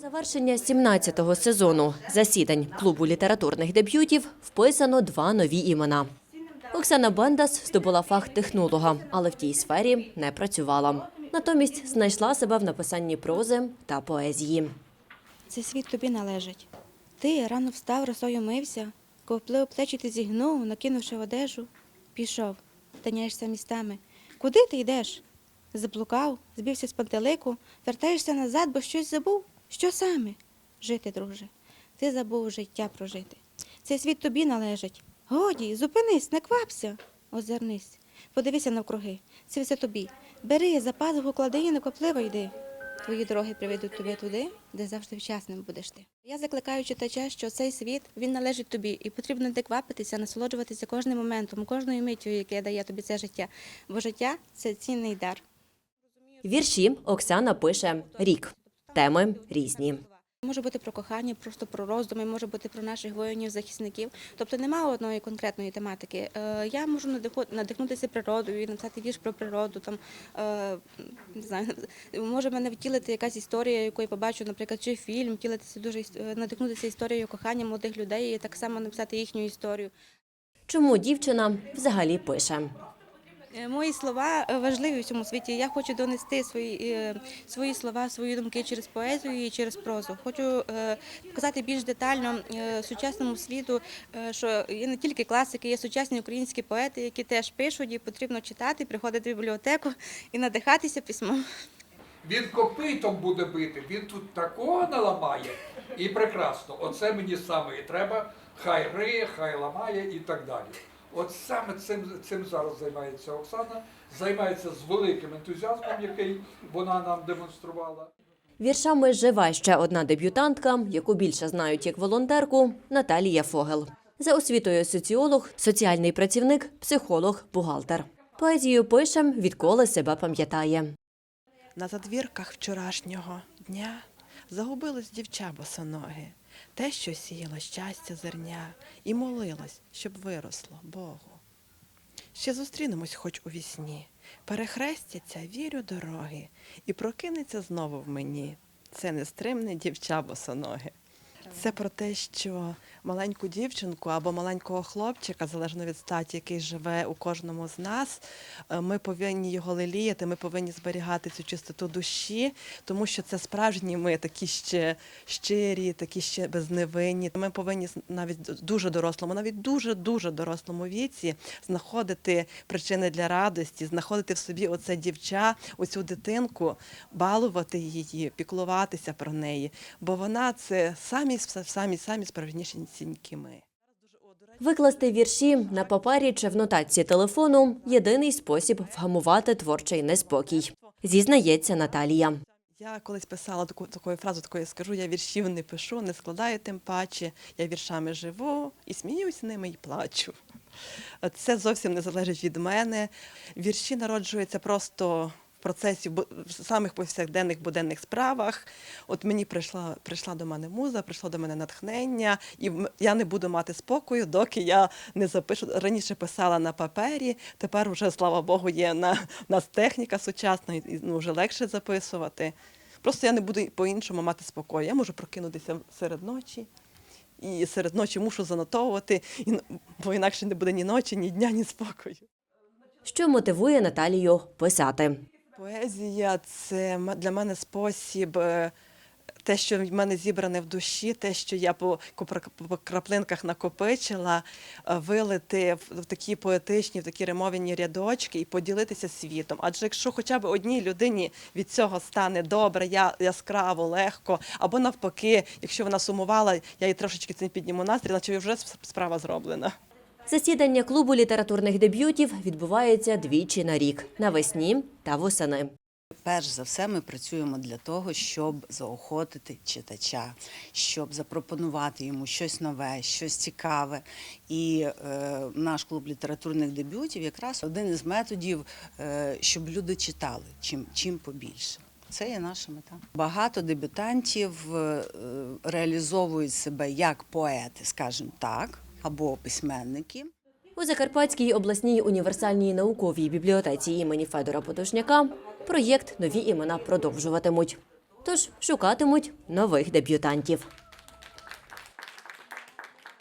Завершення 17-го сезону засідань клубу літературних дебютів вписано два нові імена. Оксана Бендас здобула фах технолога, але в тій сфері не працювала. Натомість знайшла себе в написанні прози та поезії. Цей світ тобі належить. Ти рано встав, росою мився, ковплив плечі ти зігнув, накинувши одежу, пішов, таняєшся містами. Куди ти йдеш? Заблукав, збився з пантелику, вертаєшся назад, бо щось забув. Що саме? Жити, друже. Ти забув життя прожити. Цей світ тобі належить. Годі, зупинись, не квапся. Озирнись, подивися навкруги. Це все тобі. Бери, за пазуху клади і неквапливо йди. Твої дороги приведуть тебе туди, де завжди вчасним будеш ти. Я закликаю читача, що цей світ він належить тобі, і потрібно не квапитися, насолоджуватися кожним моментом, кожною миттю, яке дає тобі це життя. Бо життя це цінний дар. Вірші Оксана пише рік. Теми різні. Може бути про кохання, просто про роздуми, може бути про наших воїнів-захисників. Тобто немає одної конкретної тематики. Е, Я можу надихнутися природою написати вірш про природу. Там е, не знаю, може мене втілити якась історія, яку я побачу, наприклад, чи фільм, втілитися дуже е, надихнутися історією кохання молодих людей і так само написати їхню історію. Чому дівчина взагалі пише? Е, Мої слова е, важливі в цьому світі. Я хочу донести свої, е, свої слова, свої думки через поезію і через прозу. Хочу показати більш детально сучасному світу, що є не тільки класики, є сучасні українські поети, які теж пишуть, і потрібно читати, приходити в бібліотеку і надихатися письмом. Він копитом буде бити, він тут такого наламає. І прекрасно. Оце мені саме і треба. Хай риє, хай ламає і так далі. От саме цим, цим зараз займається Оксана, займається з великим ентузіазмом, який вона нам демонструвала. Віршами живе ще одна дебютантка, яку більше знають як волонтерку Наталія Фогел. За освітою соціолог, соціальний працівник, психолог, бухгалтер. Поезію пише, відколи себе пам'ятає. На задвірках вчорашнього дня загубилось дівча босоноге, те, що сіяло щастя зерня, і молилось, щоб виросло Богу. Ще зустрінемось хоч у вісні, перехрестяться, вірю дороги, і прокинеться знову в мені. Це нестримне дівча босоноге. Це про те, що маленьку дівчинку або маленького хлопчика, залежно від статі, який живе у кожному з нас, е, ми повинні його леліяти, ми повинні зберігати цю чистоту душі, тому що це справжні ми, такі ще щирі, такі ще безневинні. Ми повинні навіть дуже дорослому, навіть дуже дуже дорослому віці знаходити причини для радості, знаходити в собі оце дівча, оцю дитинку, балувати її, піклуватися про неї, бо вона це самі самі самі справжніші ми. Викласти вірші на папері чи в нотації телефону єдиний спосіб вгамувати творчий неспокій. Зізнається Наталія. Я колись писала таку такою фразу, такою скажу: я віршів не пишу, не складаю тим паче. Я віршами живу і сміюсь ними і плачу. Це зовсім не залежить від мене. Вірші народжуються просто процесі самих повсякденних буденних справах. От мені прийшла, прийшла до мене муза, прийшло до мене натхнення, і я не буду мати спокою, доки я не запишу. Раніше писала на папері, тепер вже, слава Богу, є на нас техніка сучасна, і ну, вже легше записувати. Просто я не буду по-іншому мати спокою. Я можу прокинутися серед ночі. І серед ночі мушу занотовувати, бо інакше не буде ні ночі, ні дня, ні спокою. Що мотивує Наталію писати? Поезія це для мене спосіб. е, Те, що в мене зібране в душі, те, що я по, краплинках накопичила, е, вилити в такі поетичні, в такі римовані рядочки і поділитися світом. Адже якщо хоча б одній людині від цього стане добре, я, яскраво, легко, або навпаки, якщо вона сумувала, я їй трошечки цим підніму настрій, наче вже справа зроблена. Засідання клубу літературних дебютів відбувається двічі на рік навесні та восени. Перш за все, ми працюємо для того, щоб заохотити читача, щоб запропонувати йому щось нове, щось цікаве. І е, наш клуб літературних дебютів якраз один із методів, е, щоб люди читали чим, чим побільше. Це є наша мета. Багато дебютантів е, реалізовують себе як поети, скажімо так, або письменники. У Закарпатській обласній універсальній науковій бібліотеці імені Федора Подошняка проєкт Нові імена продовжуватимуть. Тож шукатимуть нових дебютантів.